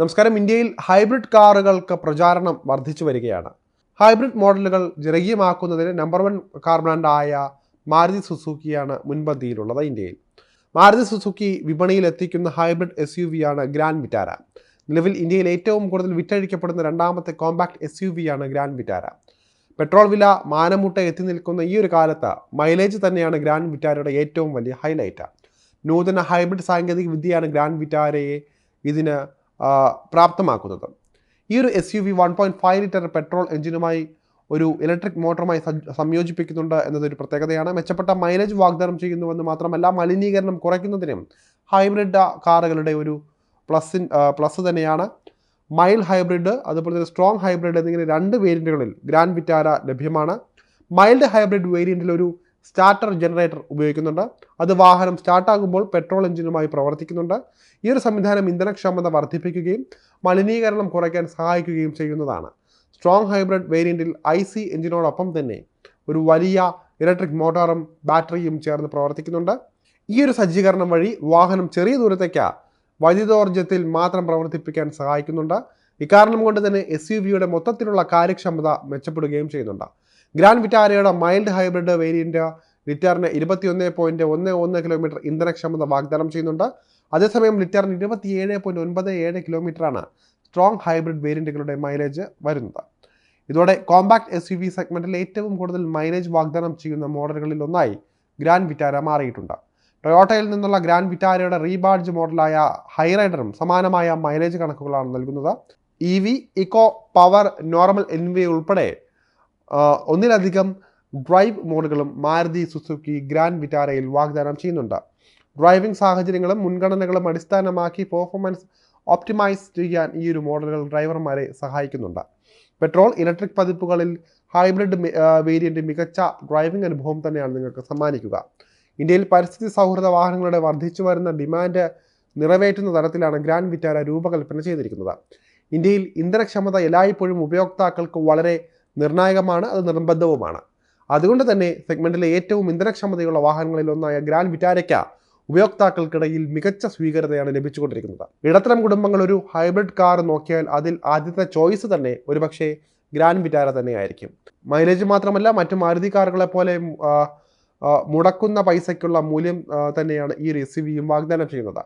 നമസ്കാരം. ഇന്ത്യയിൽ ഹൈബ്രിഡ് കാറുകൾക്ക് പ്രചാരണം വർദ്ധിച്ചു വരികയാണ്. ഹൈബ്രിഡ് മോഡലുകൾ ജനകീയമാക്കുന്നതിന് നമ്പർ വൺ കാർ ബ്രാൻഡായ മാരുതി സുസുക്കിയാണ് മുൻപന്തിയിലുള്ളത് ഇന്ത്യയിൽ. മാരുതി സുസുക്കി വിപണിയിൽ എത്തിക്കുന്ന ഹൈബ്രിഡ് എസ് യു വിയാണ് ഗ്രാൻഡ് വിറ്റാര. നിലവിൽ ഇന്ത്യയിൽ ഏറ്റവും കൂടുതൽ വിറ്റഴിക്കപ്പെടുന്ന രണ്ടാമത്തെ കോമ്പാക്ട് എസ് യു വിയാണ് ഗ്രാൻഡ് വിറ്റാര. പെട്രോൾ വില മാനമുട്ട എത്തി നിൽക്കുന്ന ഈ ഒരു കാലത്ത് മൈലേജ് തന്നെയാണ് ഗ്രാൻഡ് വിറ്റാരയുടെ ഏറ്റവും വലിയ ഹൈലൈറ്റ്. നൂതന ഹൈബ്രിഡ് സാങ്കേതിക വിദ്യയാണ് ഗ്രാൻഡ് വിറ്റാരയെ ഇതിന് പ്രാപ്തമാക്കുന്നത്. ഈ ഒരു S U V one point five litre petrol എഞ്ചിനുമായി ഒരു ഇലക്ട്രിക് മോട്ടറുമായി സംയോജിപ്പിക്കുന്നുണ്ട് എന്നതൊരു പ്രത്യേകതയാണ്. മെച്ചപ്പെട്ട മൈലേജ് വാഗ്ദാനം ചെയ്യുന്നുവെന്ന് മാത്രമല്ല മലിനീകരണം കുറയ്ക്കുന്നതിനും ഹൈബ്രിഡ് കാറുകളുടെ ഒരു പ്ലസിൻ പ്ലസ് തന്നെയാണ്. മൈൽ ഹൈബ്രിഡ് അതുപോലെ തന്നെ സ്ട്രോങ് ഹൈബ്രിഡ് എന്നിങ്ങനെ രണ്ട് വേരിയന്റുകളിൽ ഗ്രാൻഡ് വിറ്റാര ലഭ്യമാണ്. മൈൽഡ് ഹൈബ്രിഡ് വേരിയന്റിൽ ഒരു സ്റ്റാർട്ടർ ജനറേറ്റർ ഉപയോഗിക്കുന്നുണ്ട്. അത് വാഹനം സ്റ്റാർട്ടാകുമ്പോൾ പെട്രോൾ എഞ്ചിനുമായി പ്രവർത്തിക്കുന്നുണ്ട്. ഈ ഒരു സംവിധാനം ഇന്ധനക്ഷമത വർദ്ധിപ്പിക്കുകയും മലിനീകരണം കുറയ്ക്കാൻ സഹായിക്കുകയും ചെയ്യുന്നതാണ്. സ്ട്രോങ് ഹൈബ്രിഡ് വേരിയന്റിൽ ഐ സി എഞ്ചിനോടൊപ്പം തന്നെ ഒരു വലിയ ഇലക്ട്രിക് മോട്ടോറും ബാറ്ററിയും ചേർന്ന് പ്രവർത്തിക്കുന്നുണ്ട്. ഈ ഒരു സജ്ജീകരണം വഴി വാഹനം ചെറിയ ദൂരത്തേക്ക് വൈദ്യുതോർജത്തിൽ മാത്രം പ്രവർത്തിപ്പിക്കാൻ സഹായിക്കുന്നുണ്ട്. ഇക്കാരണം കൊണ്ട് തന്നെ എസ് യു വിയുടെ മൊത്തത്തിലുള്ള കാര്യക്ഷമത മെച്ചപ്പെടുകയും ചെയ്യുന്നുണ്ട്. ഗ്രാൻഡ് വിറ്റാരയുടെ മൈൽഡ് ഹൈബ്രിഡ് വേരിയന്റ് ലിറ്ററിന് ഇരുപത്തിയൊന്ന് പോയിന്റ് ഒന്ന് ഒന്ന് കിലോമീറ്റർ ഇന്ധനക്ഷമത വാഗ്ദാനം ചെയ്യുന്നുണ്ട്. അതേസമയം ലിറ്ററിന് ഇരുപത്തിയേഴ് പോയിന്റ് ഒൻപത് ഏഴ് കിലോമീറ്ററാണ് സ്ട്രോങ് ഹൈബ്രിഡ് വേരിയന്റുകളുടെ മൈലേജ് വരുന്നത്. ഇതോടെ കോമ്പാക്ട് എസ് യു വി സെഗ്മെന്റിൽ ഏറ്റവും കൂടുതൽ മൈലേജ് വാഗ്ദാനം ചെയ്യുന്ന മോഡലുകളിൽ ഒന്നായി ഗ്രാൻഡ് വിറ്റാര മാറിയിട്ടുണ്ട്. ടൊയോട്ടയിൽ നിന്നുള്ള ഗ്രാൻഡ് വിറ്റാരയുടെ റീബാർജ് മോഡലായ ഹൈറൈഡറും സമാനമായ മൈലേജ് കണക്കുകളാണ് നൽകുന്നത്. E V eco power normal എന്നിവ ഉൾപ്പെടെ ആ, ഒന്നിലധികം ഡ്രൈവ് മോഡുകളും മാരുതി സുസുക്കി ഗ്രാൻഡ് വിറ്റാരയിൽ വാഗ്ദാനം ചെയ്യുന്നുണ്ട്. ഡ്രൈവിംഗ് സാഹചര്യങ്ങളും മുൻഗണനകളും അടിസ്ഥാനമാക്കി പെർഫോമൻസ് ഓപ്റ്റിമൈസ് ചെയ്യാൻ ഈ ഒരു മോഡലുകൾ ഡ്രൈവർമാരെ സഹായിക്കുന്നുണ്ട്. പെട്രോൾ ഇലക്ട്രിക് പതിപ്പുകളിൽ ഹൈബ്രിഡ് വേരിയന്റ് മികച്ച ഡ്രൈവിംഗ് അനുഭവം തന്നെയാണ് നിങ്ങൾക്ക് സമ്മാനിക്കുക. ഇന്ത്യയിൽ പരിസ്ഥിതി സൗഹൃദ വാഹനങ്ങളുടെ വർദ്ധിച്ചു വരുന്ന ഡിമാൻഡ് നിറവേറ്റുന്ന തരത്തിലാണ് ഗ്രാൻഡ് വിറ്റാര രൂപകൽപ്പന ചെയ്തിരിക്കുന്നത്. ഇന്ത്യയിൽ ഇന്ധനക്ഷമത എല്ലായ്പ്പോഴും ഉപയോക്താക്കൾക്ക് വളരെ നിർണായകമാണ് അത് നിർബന്ധവുമാണ്. അതുകൊണ്ട് തന്നെ സെഗ്മെന്റിലെ ഏറ്റവും ഇന്ധനക്ഷമതയുള്ള വാഹനങ്ങളിൽ ഒന്നായ ഗ്രാൻഡ് വിറ്റാരയ്ക്ക് ഉപയോക്താക്കൾക്കിടയിൽ മികച്ച സ്വീകാര്യതയാണ് ലഭിച്ചുകൊണ്ടിരിക്കുന്നത്. ഇടത്തരം കുടുംബങ്ങൾ ഒരു ഹൈബ്രിഡ് കാർ നോക്കിയാൽ അതിൽ ആദ്യത്തെ ചോയ്സ് തന്നെ ഒരുപക്ഷെ ഗ്രാൻഡ് വിറ്റാര തന്നെയായിരിക്കും. മൈലേജ് മാത്രമല്ല മറ്റു മാരുതി കാറുകളെ പോലെ മുടക്കുന്ന പൈസയ്ക്കുള്ള മൂല്യം തന്നെയാണ് ഈ റെസിവിയും വാഗ്ദാനം ചെയ്യുന്നത്.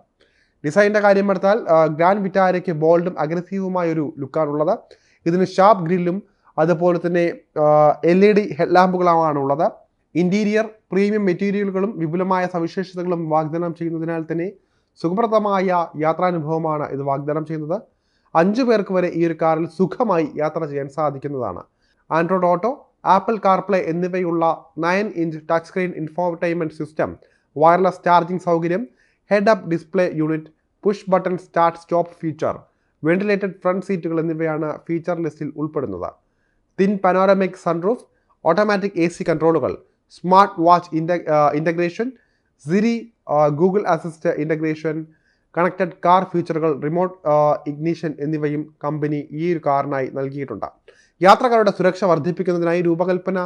ഡിസൈനിന്റെ കാര്യം എടുത്താൽ ഗ്രാൻഡ് വിറ്റാരയ്ക്ക് ബോൾഡും അഗ്രസീവുമായ ഒരു ലുക്കാണുള്ളത് ഇതിന് ഷാർപ്പ് ഗ്രില്ലും അതുപോലെ തന്നെ എൽ ഇ ഡി ഹെഡ്ലാമ്പുകളാണ് ഉള്ളത് ഇന്റീരിയർ പ്രീമിയം മെറ്റീരിയലുകളും വിപുലമായ സവിശേഷതകളും വാഗ്ദാനം ചെയ്യുന്നതിനാൽ തന്നെ സുഖപ്രദമായ യാത്രാനുഭവമാണ് ഇത് വാഗ്ദാനം ചെയ്യുന്നത്. അഞ്ചു പേർക്ക് വരെ ഈ ഒരു കാറിൽ സുഖമായി യാത്ര ചെയ്യാൻ സാധിക്കുന്നതാണ്. ആൻഡ്രോയിഡ് ഓട്ടോ ആപ്പിൾ കാർപ്ലേ എന്നിവയുള്ള nine inch touch screen infotainment system wireless charging സൗകര്യം head up display unit push button start stop feature ventilated front സീറ്റുകൾ എന്നിവയാണ് ഫീച്ചർ ലിസ്റ്റിൽ ഉൾപ്പെടുന്നത്. Thin panoramic sunroof automatic A C കൺട്രോളുകൾ smart watch inte integration Siri Google assist integration connected car ഫീച്ചറുകൾ remote ignition എന്നിവയും company ഈ ഒരു കാറിനായി നൽകിയിട്ടുണ്ട്. യാത്രക്കാരുടെ സുരക്ഷ വർദ്ധിപ്പിക്കുന്നതിനായി രൂപകൽപ്പന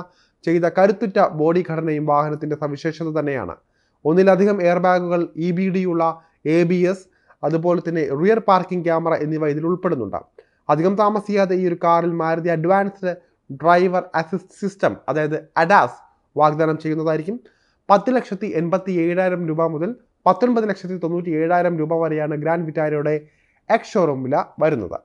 ചെയ്ത കരുത്തുറ്റ ബോഡി ഘടനയും വാഹനത്തിന്റെ സവിശേഷത തന്നെയാണ്. ഒന്നിലധികം എയർ ബാഗുകൾ ഇ ബി ഡി ഉള്ള എ ബി എസ് അതുപോലെ തന്നെ റിയർ പാർക്കിംഗ് ക്യാമറ എന്നിവ ഇതിൽ ഉൾപ്പെടുന്നുണ്ട്. അധികം താമസിയാതെ ഈ ഒരു കാറിൽ Maruti advanced driver assist system അതായത് അഡാസ് വാഗ്ദാനം ചെയ്യുന്നതായിരിക്കും. പത്ത് ലക്ഷത്തി എൺപത്തി ഏഴായിരം രൂപ മുതൽ പത്തൊൻപത് ലക്ഷത്തി തൊണ്ണൂറ്റി ഏഴായിരം രൂപ വരെയാണ് ഗ്രാൻഡ് വിറ്റാരയുടെ എക്സ് ഷോറൂം വില വരുന്നത്.